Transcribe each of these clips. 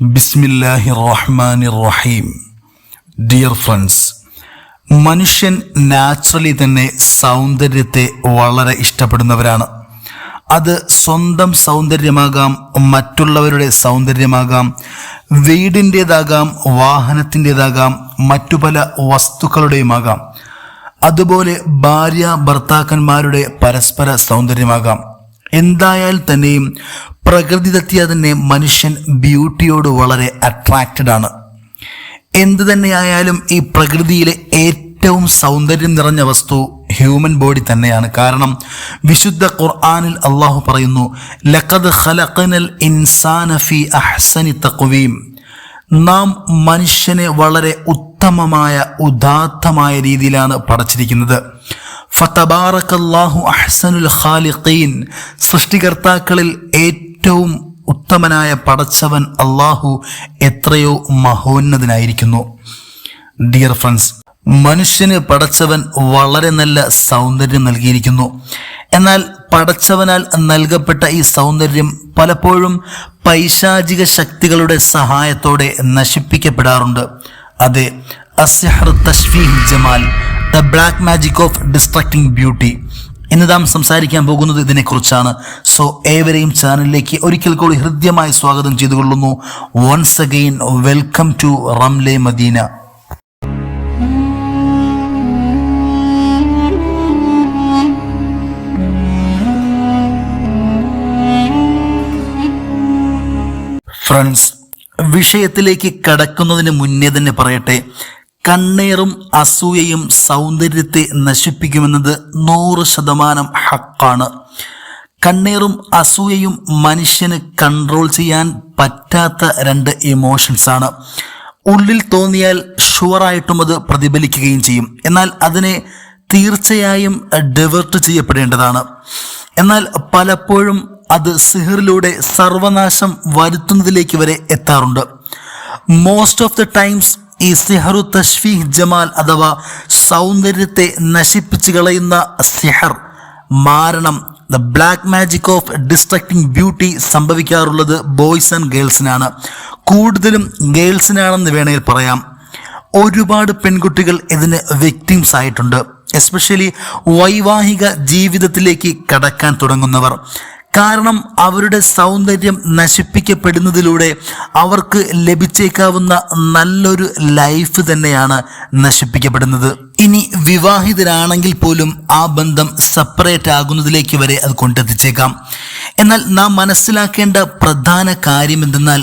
ബിസ്മില്ലാഹി റഹ്മാൻ റഹീം ഡിയർ ഫ്രണ്ട്സ് മനുഷ്യൻ നാച്ചുറലി തന്നെ സൗന്ദര്യത്തെ വളരെ ഇഷ്ടപ്പെടുന്നവരാണ്. അത് സ്വന്തം സൗന്ദര്യമാകാം മറ്റുള്ളവരുടെ സൗന്ദര്യമാകാം വീടിന്റേതാകാം വാഹനത്തിന്റെതാകാം മറ്റു പല വസ്തുക്കളുടെയുമാകാം. അതുപോലെ ഭാര്യ ഭർത്താക്കന്മാരുടെ പരസ്പര സൗന്ദര്യമാകാം. എന്തായാൽ തന്നെയും പ്രകൃതിദത്തിയ തന്നെ മനുഷ്യൻ ബ്യൂട്ടിയോട് വളരെ അട്രാക്റ്റഡ് ആണ്. എന്തു തന്നെയായാലും ഈ പ്രകൃതിയിലെ ഏറ്റവും സൗന്ദര്യം നിറഞ്ഞ വസ്തു ഹ്യൂമൻ ബോഡി തന്നെയാണ്. കാരണം വിശുദ്ധ ഖുർആാനിൽ അള്ളാഹു പറയുന്നു ലഖദ് ഖലഖനൽ ഇൻസാന ഫി അഹ്സനി തഖ്വീം. നാം മനുഷ്യനെ വളരെ ഉത്തമമായ ഉദാത്തമായ രീതിയിലാണ് പടച്ചിരിക്കുന്നത്. ഫതബാറക്കല്ലാഹു അഹ്സനുൽ ഖാലിഖീൻ. സൃഷ്ടികർത്താക്കളിൽ ഏറ്റവും ഉത്തമനായ പടച്ചവൻ അള്ളാഹു എത്രയോ മഹോന്നതനായിരിക്കുന്നു. ഡിയർ ഫ്രണ്ട്സ് മനുഷ്യന് പടച്ചവൻ വളരെ നല്ല സൗന്ദര്യം നൽകിയിരിക്കുന്നു. എന്നാൽ പടച്ചവനാൽ നൽകപ്പെട്ട ഈ സൗന്ദര്യം പലപ്പോഴും പൈശാചിക ശക്തികളുടെ സഹായത്തോടെ നശിപ്പിക്കപ്പെടാറുണ്ട്. അതെ അസ്ഹർ തഷ്ഫീഹ് Jamal the black magic of destructing beauty. ഇന്ന് നാം സംസാരിക്കാൻ പോകുന്നത് ഇതിനെക്കുറിച്ചാണ്. സോ ഏവരെയും ചാനലിലേക്ക് ഒരിക്കൽ കൂടി ഹൃദ്യമായി സ്വാഗതം ചെയ്തുകൊള്ളുന്നു. Once again welcome to Ramle Madina friends വിഷയത്തിലേക്ക് കടക്കുന്നതിന് മുന്നേ തന്നെ പറയട്ടെ. കണ്ണേറും അസൂയയും സൗന്ദര്യത്തെ നശിപ്പിക്കുമെന്നത് നൂറ് ശതമാനം ഹക്കാണ്. കണ്ണേറും അസൂയയും മനുഷ്യന് കൺട്രോൾ ചെയ്യാൻ പറ്റാത്ത രണ്ട് ഇമോഷൻസ് ആണ്. ഉള്ളിൽ തോന്നിയാൽ ഷുവറായിട്ടും അത് പ്രതിഫലിക്കുകയും ചെയ്യും. എന്നാൽ അതിനെ തീർച്ചയായും ഡിവേർട്ട് ചെയ്യപ്പെടേണ്ടതാണ്. എന്നാൽ പലപ്പോഴും അത് സിഹറിലൂടെ സർവനാശം വരുത്തുന്നതിലേക്ക് വരെ എത്താറുണ്ട്. മോസ്റ്റ് ഓഫ് ദ ടൈംസ് ഈ സിഹറു തഷ്ഫീഹ് ജമാൽ അഥവാ സൗന്ദര്യത്തെ നശിപ്പിച്ചു കളയുന്ന സിഹർ മാരണം the black magic of destructing beauty സംഭവിക്കാറുള്ളത് boys and ഗേൾസിനാണ് കൂടുതലും ഗേൾസിനാണെന്ന് വേണമെങ്കിൽ പറയാം. ഒരുപാട് പെൺകുട്ടികൾ ഇതിന് വിക്ടിംസ് ആയിട്ടുണ്ട്. എസ്പെഷ്യലി വൈവാഹിക ജീവിതത്തിലേക്ക് കടക്കാൻ തുടങ്ങുന്നവർ. കാരണം അവരുടെ സൗന്ദര്യം നശിപ്പിക്കപ്പെടുന്നതിലൂടെ അവർക്ക് ലഭിച്ചേക്കാവുന്ന നല്ലൊരു ലൈഫ് തന്നെയാണ് നശിപ്പിക്കപ്പെടുന്നത്. ഇനി വിവാഹിതരാണെങ്കിൽ പോലും ആ ബന്ധം സെപ്പറേറ്റ് ആകുന്നതിലേക്ക് വരെ അത് കൊണ്ടെത്തിച്ചേക്കാം. എന്നാൽ നാം മനസ്സിലാക്കേണ്ട പ്രധാന കാര്യം എന്തെന്നാൽ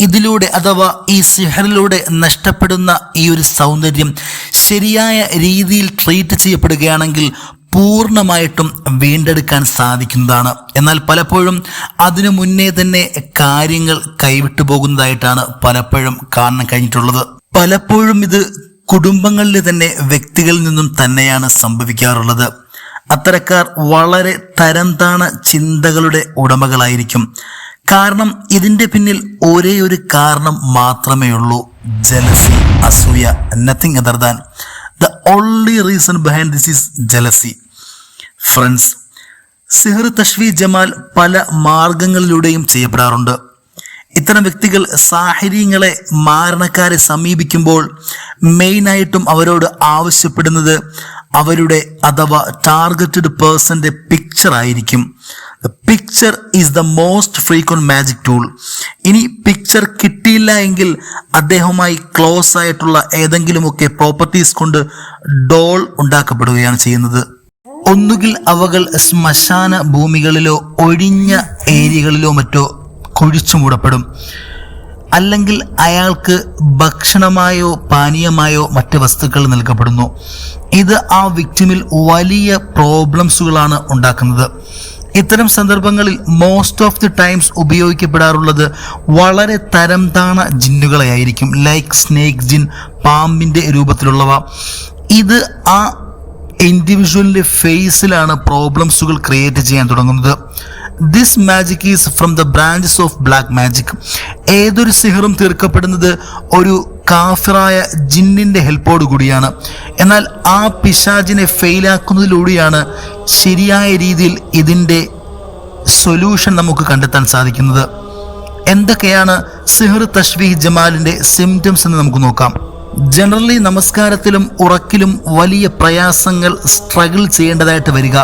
ഇതിലൂടെ അഥവാ ഈ സിഹറിലൂടെ നഷ്ടപ്പെടുന്ന ഈ ഒരു സൗന്ദര്യം ശരിയായ രീതിയിൽ ട്രീറ്റ് ചെയ്യപ്പെടുകയാണെങ്കിൽ പൂർണമായിട്ടും വീണ്ടെടുക്കാൻ സാധിക്കുന്നതാണ്. എന്നാൽ പലപ്പോഴും അതിനു മുന്നേ തന്നെ കാര്യങ്ങൾ കൈവിട്ടു പോകുന്നതായിട്ടാണ് പലപ്പോഴും കാണാൻ കഴിഞ്ഞിട്ടുള്ളത്. പലപ്പോഴും ഇത് കുടുംബങ്ങളിൽ തന്നെ വ്യക്തികളിൽ നിന്നും തന്നെയാണ് സംഭവിക്കാറുള്ളത്. അത്തരക്കാർ വളരെ തരംതാണ ചിന്തകളുടെ ഉടമകളായിരിക്കും. കാരണം ഇതിന്റെ പിന്നിൽ ഒരേ ഒരു കാരണം മാത്രമേ ഉള്ളൂ ജലസി അസൂയ nothing other than the only reason behind this is jealousy friends സിഹർ തഷ്വി ജമാൽ പല മാർഗങ്ങളിലൂടെയും ചെയ്യപ്പെടാറുണ്ട്. ഇത്തരം വ്യക്തികൾ സാഹചര്യങ്ങളെ മാരണക്കാരെ സമീപിക്കുമ്പോൾ മെയിനായിട്ടും അവരോട് ആവശ്യപ്പെടുന്നത് അവരുടെ അഥവാ ടാർഗറ്റഡ് പേഴ്സന്റെ പിക്ചർ ആയിരിക്കും. Picture is the most frequent magic tool ഇനി പിക്ചർ കിട്ടിയില്ല എങ്കിൽ അദ്ദേഹവുമായി ക്ലോസ് ആയിട്ടുള്ള ഏതെങ്കിലുമൊക്കെ പ്രോപ്പർട്ടീസ് കൊണ്ട് ഡോൾ ഉണ്ടാക്കപ്പെടുകയാണ് ചെയ്യുന്നത്. ഒന്നുകിൽ അവകൾ ശ്മശാന ഭൂമികളിലോ ഒഴിഞ്ഞ ഏരിയകളിലോ മറ്റോ കുഴിച്ചു മൂടപ്പെടും. അല്ലെങ്കിൽ അയാൾക്ക് ഭക്ഷണമായോ പാനീയമായോ മറ്റ് വസ്തുക്കൾ നൽകപ്പെടുന്നു. ഇത് ആ വിക്ടിമിൽ വലിയ പ്രോബ്ലംസുകളാണ് ഉണ്ടാക്കുന്നത്. ഇത്തരം സന്ദർഭങ്ങളിൽ മോസ്റ്റ് ഓഫ് ദി ടൈംസ് ഉപയോഗിക്കപ്പെടാറുള്ളത് വളരെ തരം താണ ജിന്നുകളെയായിരിക്കും. ലൈക്ക് സ്നേക്ക് ജിൻ പാമ്പിന്റെ രൂപത്തിലുള്ളവ. ഇത് ആ ഇൻഡിവിജ്വലിന്റെ ഫേസിലാണ് പ്രോബ്ലംസുകൾ ക്രിയേറ്റ് ചെയ്യാൻ തുടങ്ങുന്നത്. This magic is from the branches of black magic ഏതൊരു സിഹറും തീർക്കപ്പെടുന്നത് ഒരു കാഫിറായ ജിന്നിന്റെ ഹെൽപ്പോട് കൂടിയാണ്. എന്നാൽ ആ പിശാജിനെ ഫെയിലാക്കുന്നതിലൂടെയാണ് ശരിയായ രീതിയിൽ ഇതിന്റെ സൊല്യൂഷൻ നമുക്ക് കണ്ടെത്താൻ സാധിക്കുന്നത്. എന്തൊക്കെയാണ് സിഹർ തഷ്വീഹ് ജമാലിന്റെ സിംറ്റംസ് എന്ന് നമുക്ക് നോക്കാം. ജനറലി നമസ്കാരത്തിലും ഉറക്കിലും വലിയ പ്രയാസങ്ങൾ സ്ട്രഗിൾ ചെയ്യേണ്ടതായിട്ട് വരിക.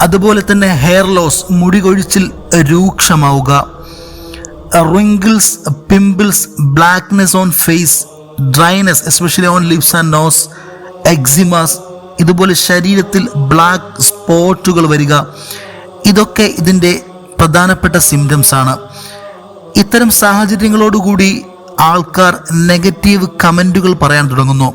അതുപോലെ തന്നെ ഹെയർ ലോസ് മുടി കൊഴിച്ചിൽ രൂക്ഷമാവുക. Wrinkles pimples blackness on face dryness especially on lips and nose eczemas ഇതുപോലെ ശരീരത്തിൽ ബ്ലാക്ക് സ്പോട്ടുകൾ വരിക ഇതൊക്കെ ഇതിന്റെ പ്രധാനപ്പെട്ട സിംറ്റംസ് ആണ്. ഇത്തരം സാഹചര്യങ്ങളോടുകൂടി ആൾക്കാർ നെഗറ്റീവ് കമന്റുകൾ പറയാൻ തുടങ്ങുന്നു.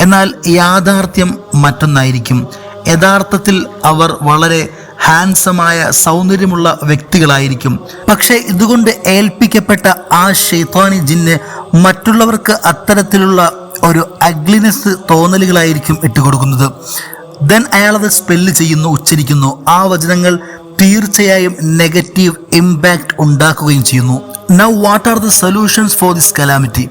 എന്നാൽ യാഥാർത്ഥ്യം മറ്റൊന്നായിരിക്കും. യഥാർത്ഥത്തിൽ അവർ വളരെ ഹാൻസമായ സൗന്ദര്യമുള്ള വ്യക്തികളായിരിക്കും. പക്ഷേ ഇതുകൊണ്ട് ഏൽപ്പിക്കപ്പെട്ട ആ ഷെയ്ത്താനി ജിന്ന് മറ്റുള്ളവർക്ക് അത്തരത്തിലുള്ള ഒരു അഗ്ലിനെസ് തോന്നലുകളായിരിക്കും ഇട്ടുകൊടുക്കുന്നത്. ദെൻ അയാളത് സ്പെല്ല് ചെയ്യുന്നു ഉച്ചരിക്കുന്നു. ആ വചനങ്ങൾ തീർച്ചയായും നെഗറ്റീവ് ഇമ്പാക്റ്റ് ഉണ്ടാക്കുകയും ചെയ്യുന്നു. Now what are the solutions for this calamity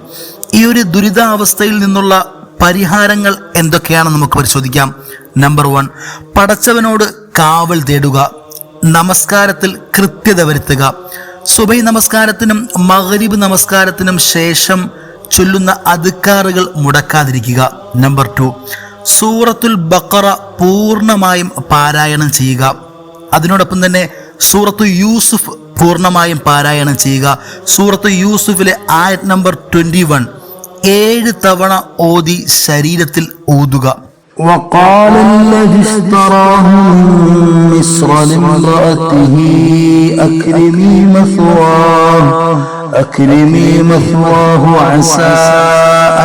ഈ ഒരു ദുരിതാവസ്ഥയിൽ നിന്നുള്ള പരിഹാരങ്ങൾ എന്തൊക്കെയാണെന്ന് നമുക്ക് പരിശോധിക്കാം. നമ്പർ വൺ പടച്ചവനോട് കാവൽ തേടുക നമസ്കാരത്തിൽ കൃത്യത വരുത്തുക. സുബൈ നമസ്കാരത്തിനും മഗ്രിബ് നമസ്കാരത്തിനും ശേഷം ചൊല്ലുന്ന അധികാറുകൾ മുടക്കാതിരിക്കുക. നമ്പർ ടു സൂറത്തുൽ ബക്കറ പൂർണമായും പാരായണം ചെയ്യുക. അതിനോടൊപ്പം തന്നെ സൂറത്തു യൂസുഫ് പൂർണമായും പാരായണം ചെയ്യുക. സൂറത്തു യൂസുഫിലെ ആയത് നമ്പർ ട്വന്റി വൺ ഏഴ് തവണ ഓതി ശരീരത്തിൽ ഊതുക. وقال الذي اشتراه من مصر لامرأته أكرمي مثواه أكرمي مثواه عسى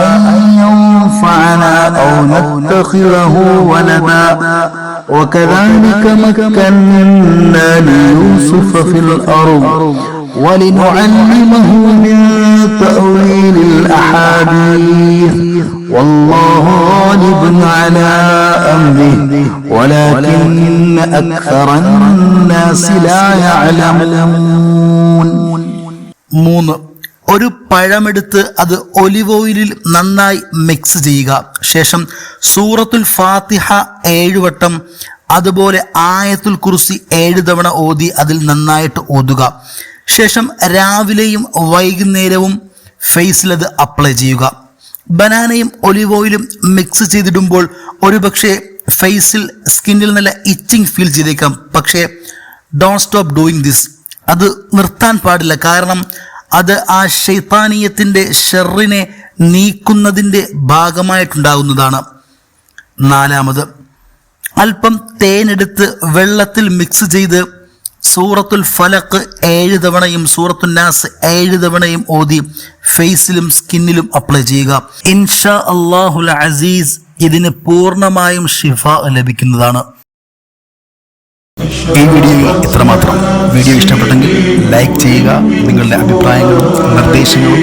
أن ينفعنا أو نتخذه ولدا. وكذلك مكنا ليوسف في الأرض. ولنعلمه من تأويل الأحاديث والله غالب على أمره ولكن أكثر الناس لا يعلمون മൂന്ന് ഒരു പഴമെടുത്ത് അത് ഒലിവ് ഓയിലിൽ നന്നായി മിക്സ് ചെയ്യുക ശേഷം സൂറത്തുൽ ഫാത്തിഹ ഏഴുവട്ടം അതുപോലെ ആയത്തുൽ കുർസി ഏഴ് തവണ ഓതി അതിൽ നന്നായിട്ട് ഓതുക ശേഷം രാവിലെയും വൈകുന്നേരവും ഫേസിൽ അത് അപ്ലൈ ചെയ്യുക. ബനാനയും ഒലിവ് ഓയിലും മിക്സ് ചെയ്തിടുമ്പോൾ ഒരുപക്ഷെ ഫേസിൽ സ്കിന്നിൽ നല്ല ഇച്ചിങ് ഫീൽ ചെയ്തേക്കാം. പക്ഷേ ഡോൺ സ്റ്റോപ്പ് ഡൂയിങ് ദിസ് അത് നിർത്താൻ പാടില്ല. കാരണം അത് ആ ഷെയ്ത്താനീയത്തിന്റെ ഷെറിനെ നീക്കുന്നതിന്റെ ഭാഗമായിട്ടുണ്ടാകുന്നതാണ്. നാലാമത് അല്പം തേനെടുത്ത് വെള്ളത്തിൽ മിക്സ് ചെയ്ത് സൂറത്തുൽ ഫലക്ക് ഏഴ് തവണയും സൂറത്തുൽ നാസ് ഏഴ് തവണയും ഓതി ഫേസിലും സ്കിന്നിലും അപ്ലൈ ചെയ്യുക. ഇൻഷാ അള്ളാഹുൽ അസീസ് ഇതിന് പൂർണമായും ഷിഫ ലഭിക്കുന്നതാണ്. ഈ വീഡിയോയിൽ ഇത്രമാത്രം. വീഡിയോ ഇഷ്ടപ്പെട്ടെങ്കിൽ ലൈക്ക് ചെയ്യുക നിങ്ങളുടെ അഭിപ്രായങ്ങളും നിർദ്ദേശങ്ങളും